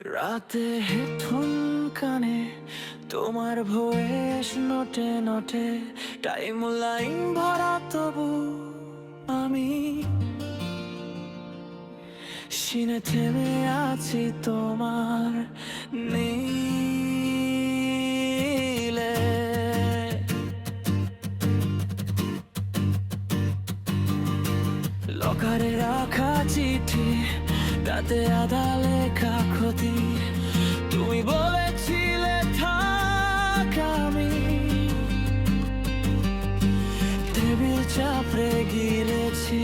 রাতে হেডফোন কানে, তোমার ভয়েস নটে নটে টাইম লাইন ভরা তবু আমি সিনে থেমে আছি তোমার নীলে। লকারে রাখা চিঠি তাতে আদা লেখা ক্ষতি। তুমি বলেছিলে থাক আমি। টেবিল চাপড়ে গিলেছি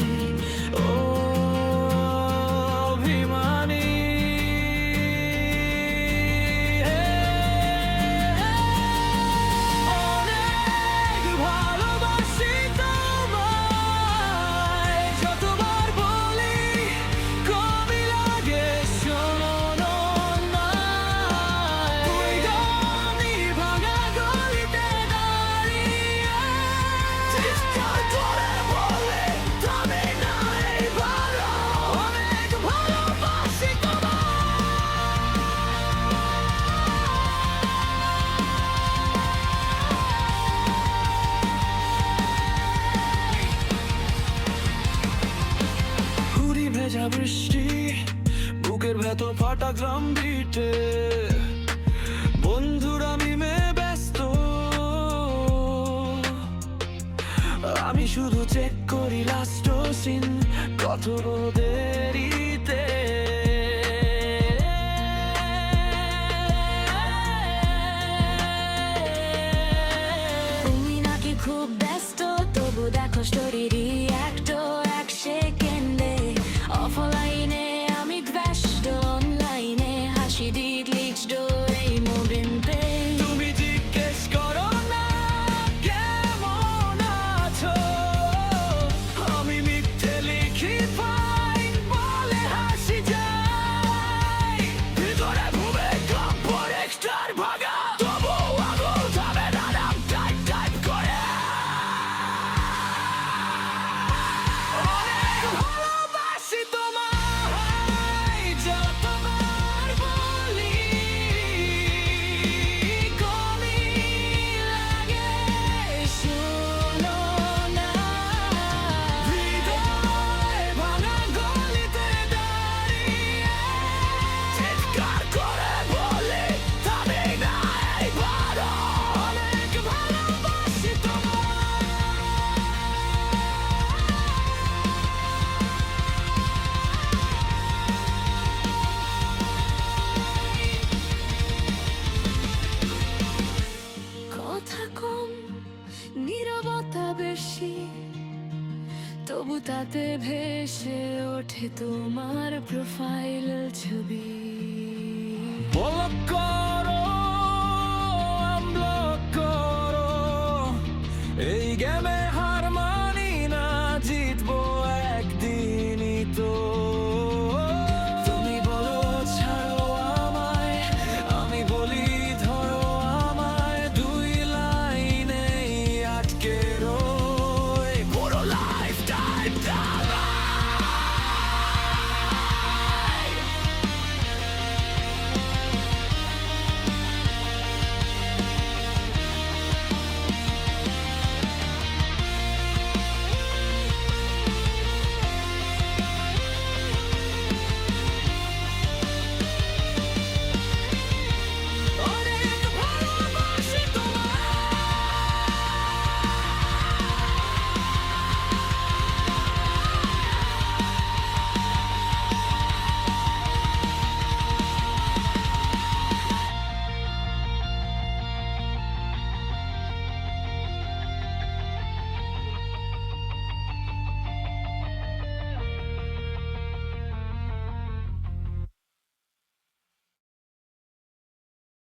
ভেজা বৃষ্টি, বুকের ভেতর ফাটা গ্রাম বিটে বন্ধুরা মিমে ব্যস্ত। আমি শুধু চেক করি লাস্ট সিন কত দেরিতে she did. তবু তাতে ভেসে ওঠে তোমার প্রোফাইল ছবি।